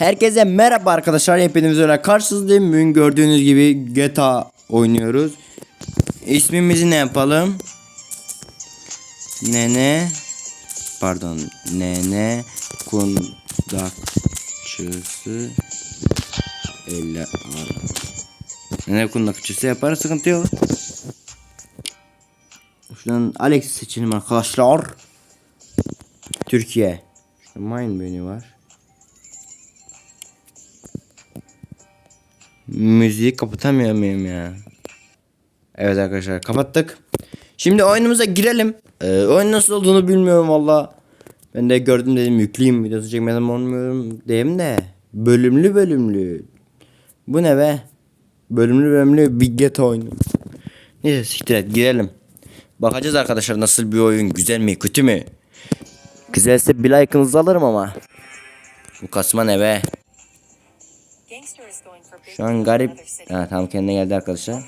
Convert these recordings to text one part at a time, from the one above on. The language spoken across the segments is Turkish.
Herkese merhaba arkadaşlar. Hepiniz öyle karşınızdayım. Bugün gördüğünüz gibi GTA oynuyoruz. İsmimizi ne yapalım? Nene pardon Nene kundakçısı elle Nene kundakçısı yaparız sıkıntı yok. Şuradan Alex seçelim arkadaşlar. Türkiye. Şurada mine beni var. Müziği kapatamıyor muyum ya? Evet arkadaşlar kapattık. Şimdi oyunumuza girelim. Ee, oyun nasıl olduğunu bilmiyorum valla. Ben de gördüm dedim yükleyeyim videosu çekmeden olmuyorum diyeyim de. Bölümlü bölümlü. Bu ne be? Bölümlü bölümlü bir get oyunu. Neyse siktir et girelim. Bakacağız arkadaşlar nasıl bir oyun güzel mi kötü mü? Güzelse bir like'ınızı alırım ama. Bu kasma ne be? Şu an garip. Ha tamam kendine geldi arkadaşlar.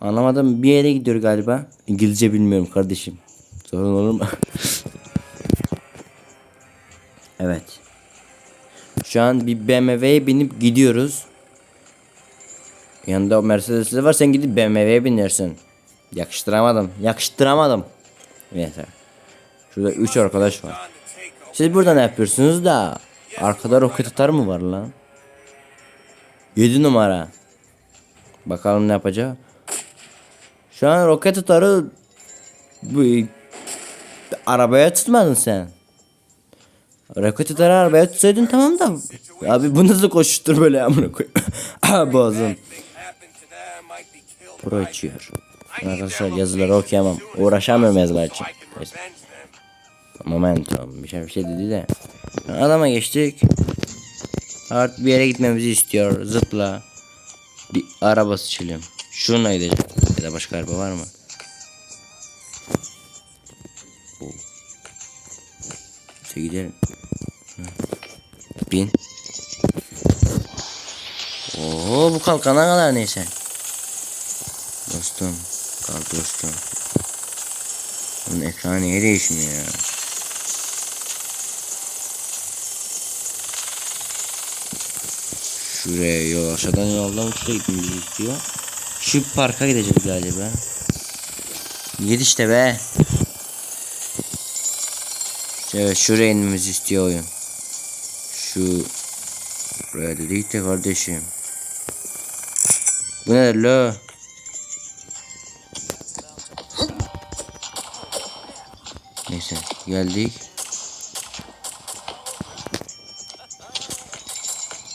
Anlamadım bir yere gidiyor galiba. İngilizce bilmiyorum kardeşim. Sorun olur mu? evet. Şu an bir BMW'ye binip gidiyoruz. Yanında Mercedes'li var sen gidip BMW'ye binersin. Yakıştıramadım. Yakıştıramadım. Neyse. Şurada 3 arkadaş var. Siz burada ne yapıyorsunuz da? Arkada roket atar mı var lan? 7 numara. Bakalım ne yapacak. Şu an roket atarı bu arabaya tutmadın sen. Roket atarı arabaya tutsaydın tamam da. Abi bu nasıl koşuştur böyle amına koyayım. Ah boğazım. Pro içiyor. Arkadaşlar yazıları okuyamam. Uğraşamıyorum yazılar için. Neyse. Momentum bir şey bir şey dedi de. Adama geçtik. Artık bir yere gitmemizi istiyor. Zıpla. Bir araba seçelim. Şuna gidelim. Ya da başka araba var mı? İşte gidelim. Bin. Oo bu kalkana kadar neyse. Dostum. Kalk dostum. Bunun ekranı niye değişmiyor ya? Şuraya yol aşağıdan yoldan şuraya gitmemizi istiyor. Şu parka gideceğiz galiba. Git işte be. Evet şuraya inmemizi istiyor oyun. Şu Buraya dedik de kardeşim. Bu ne lo? Neyse geldik.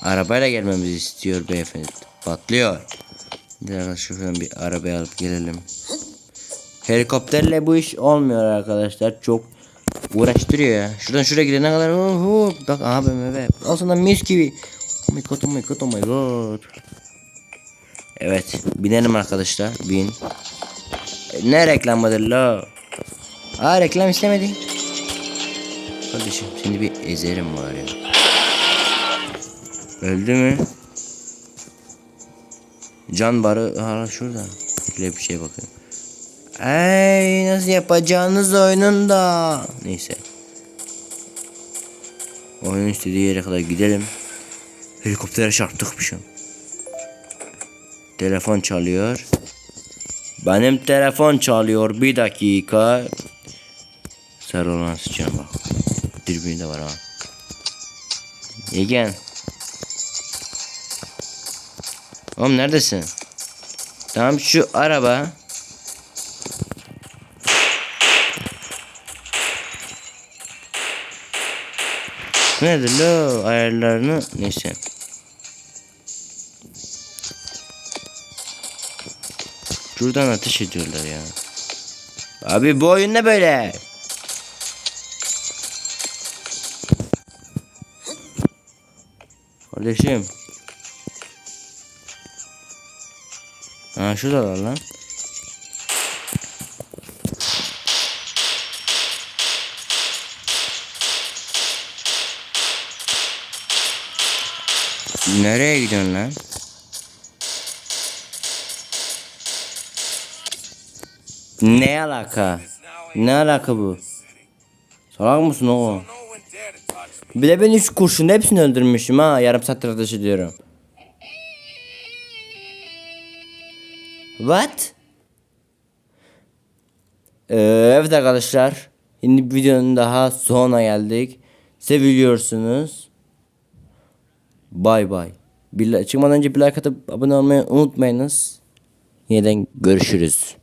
Arabayla gelmemizi istiyor beyefendi. Patlıyor. Bir dakika şuradan bir arabaya alıp gelelim. Helikopterle bu iş olmuyor arkadaşlar. Çok uğraştırıyor ya. Şuradan şuraya gidene kadar oho, bak aha BMW. Aslında mis gibi. Oh my god oh my god oh my god. Evet binelim arkadaşlar. Bin. E, ne reklamıdır la? Aa reklam istemedi. Kardeşim seni bir ezerim var ya. Öldü mü? Can barı hala şurada. Şöyle bir şey bakayım. Ay nasıl yapacağınız oyununda. Neyse. Oyun istediği yere kadar gidelim. Helikoptere çarptıkmışım. Telefon çalıyor. Benim telefon çalıyor. Bir dakika. Sarı sıçacağım bak. Dürbünde var ha. Yegen. Oğlum neredesin? Tamam şu araba. Nedir lo ayarlarını neyse. Şuradan ateş ediyorlar ya. Abi bu oyun ne böyle? Kardeşim. Ha şuradalar lan. Nereye gidiyorsun lan? Ne alaka? Ne alaka bu? Salak mısın oğlum? Bir de ben 3 kurşun hepsini öldürmüşüm ha. Yarım saattir ateş ediyorum. What? Ee, evet arkadaşlar. Yeni bir videonun daha sonuna geldik. Seviliyorsunuz. Bay bay. Çıkmadan önce bir like atıp abone olmayı unutmayınız. Yeniden görüşürüz.